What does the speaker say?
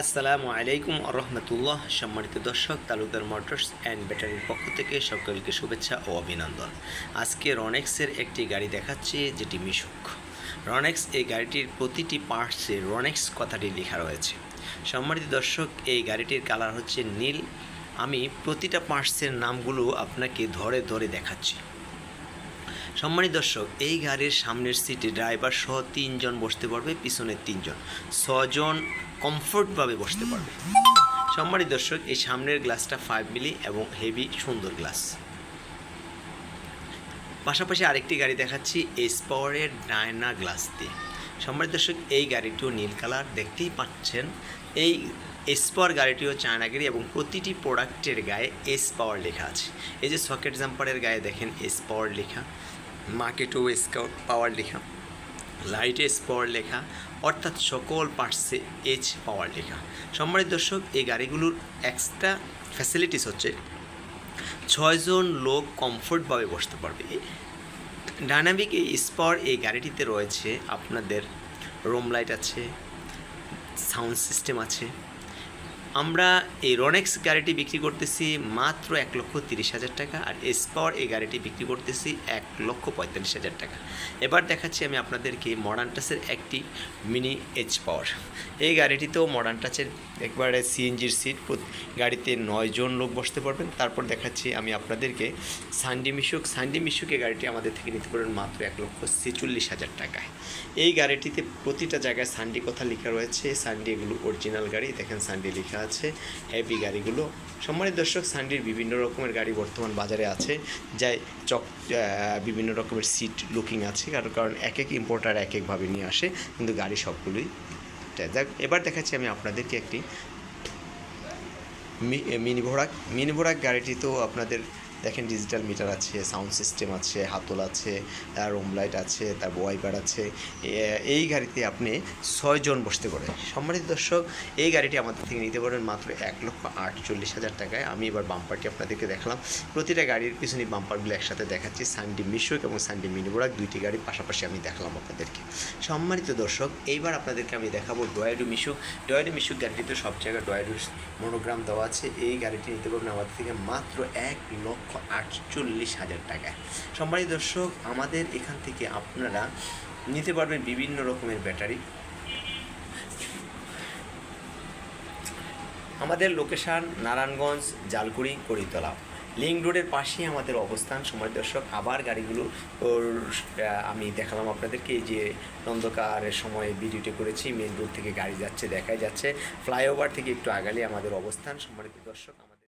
আসসালামু আলাইকুম রহমতুল্লাহ। সম্মানিত দর্শক, তালুকদার মোটরস অ্যান্ড ব্যাটারির পক্ষ থেকে সকলকে শুভেচ্ছা ও অভিনন্দন। আজকে রনেক্সের একটি গাড়ি দেখাচ্ছি, যেটি মিশুক। রনেক্স এই গাড়িটির প্রতিটি পার্টসে রনেক্স কথাটি লেখা রয়েছে। সম্মানিত দর্শক, এই গাড়িটির কালার হচ্ছে নীল। আমি প্রতিটা পার্টসের নামগুলো আপনাকে ধরে ধরে দেখাচ্ছি। সম্মানিত দর্শক, এই গাড়ির সামনের সিটে ড্রাইভার সহ তিনজন বসতে পারবে, পিছনে তিনজন। ছজন কমফোর্টভাবে বসতে পারবে। সম্মানিত দর্শক, এই সামনের গ্লাসটা ফাইভ মিলি এবং হেভি সুন্দর গ্লাস পাশাপাশি আরেকটি গাড়ি দেখাচ্ছি এস পাওয়ারের ডায়না গ্লাস দিয়ে। সম্মানিত দর্শক, এই গাড়িটিও নীল কালার দেখতেই পাচ্ছেন। এই এস পাওয়ার গাড়িটিও চায়নাগিরি এবং প্রতিটি প্রোডাক্টের গায়ে এস পাওয়ার লেখা আছে। এই যে সকেট জাম্পারের গায়ে দেখেন এস পাওয়ার লেখা। মার্কেটও এস পাওয়ার লেখা, লাইটে এস পাওয়ার লেখা, অর্থাৎ সকল পার্টসে এজ পাওয়ার লেখা। সম্মানিত দর্শক, এই গাড়িগুলোর এক্সট্রা ফ্যাসিলিটিস হচ্ছে ছয়জন লোক কমফোর্টভাবে বসতে পারবে। ডায়নামিক এই স্পার এই গাড়িটিতে রয়েছে, আপনাদের রোম লাইট আছে সাউন্ড সিস্টেম আছে আমরা এই রনেক্স গাড়িটি বিক্রি করতেছি মাত্র এক লক্ষ তিরিশ হাজার টাকা আর এসপাওয়ার এই গাড়িটি বিক্রি করতেছি এক লক্ষ পঁয়তাল্লিশ হাজার টাকা। এবার দেখাচ্ছি আমি আপনাদেরকে মডার্ন টাচের একটি মিনি এইচ পাওয়ার এই গাড়িটিতেও মডার্ন টাচের একবারে সিএনজির সিট গাড়িতে নয়জন লোক বসতে পারবেন। তারপর দেখাচ্ছি আমি আপনাদেরকে সানডি মিশুক সানডি মিশুক এই গাড়িটি আমাদের থেকে নিতে পারবেন মাত্র এক লক্ষ ছেচল্লিশ হাজার টাকায়। এই গাড়িটিতে প্রতিটা জায়গায় সানডি কথা লেখা রয়েছে। সানডি এগুলো অরিজিনাল গাড়ি। দেখেন সানডি লেখা আছে হেভি গাড়িগুলো। সম্মানের দর্শক সানডির বিভিন্ন রকমের গাড়ি বর্তমান বাজারে আছে, যাই চক বিভিন্ন রকমের সিট লুকিং আছে, কারণ কারণ এক এক ইম্পোর্টার এক একভাবে নিয়ে আসে, কিন্তু গাড়ি সবগুলোই যাক, এবার দেখাচ্ছি আমি আপনাদেরকে একটি মিনি ভোড়াক মিনি ভোড়াক গাড়িটি তো আপনাদের দেখেন ডিজিটাল মিটার আছে সাউন্ড সিস্টেম আছে, হাতল আছে রুম লাইট আছে, তার ওয়াইপার আছে। এই গাড়িতে আপনি ছয়জন বসতে পারেন। সম্মানিত দর্শক, এই গাড়িটি আমাদের থেকে নিতে পারেন মাত্র এক লক্ষ আটচল্লিশ হাজার টাকায়। আমি এবার বাম্পারটি আপনাদেরকে দেখালাম। প্রতিটা গাড়ির পিছনে বাম্পারগুলো একসাথে দেখাচ্ছি। সানডি মিশুক এবং সানডি মিনি বোরাক দুইটি গাড়ি পাশাপাশি আমি দেখালাম আপনাদেরকে। সম্মানিত দর্শক, এইবার আপনাদেরকে আমি দেখাবো ডয়েডু মিশুক ডয়েডু মিশুক গাড়িটিতে সব জায়গায় ডয়েডু মনোগ্রাম দেওয়া আছে। এই গাড়িটি নিতে পারবেন আমাদের থেকে মাত্র এক লক্ষ আটচল্লিশ হাজার টাকায়। সম্মানিত দর্শক, আমাদের এখান থেকে আপনারা নিতে পারবেন বিভিন্ন রকমের ব্যাটারি। আমাদের লোকেশান নারায়ণগঞ্জ, জালকুড়ি, করিতলা। লিঙ্ক রোডের পাশেই আমাদের অবস্থান। সময় দর্শক, আবার গাড়িগুলো আমি দেখালাম আপনাদেরকে যে নন্দকারের সময় ভিডিওটি করেছি। মেন রোড থেকে গাড়ি যাচ্ছে, দেখাই যাচ্ছে। ফ্লাইওভার থেকে একটু আগালে আমাদের অবস্থান। সম্মানিত দর্শক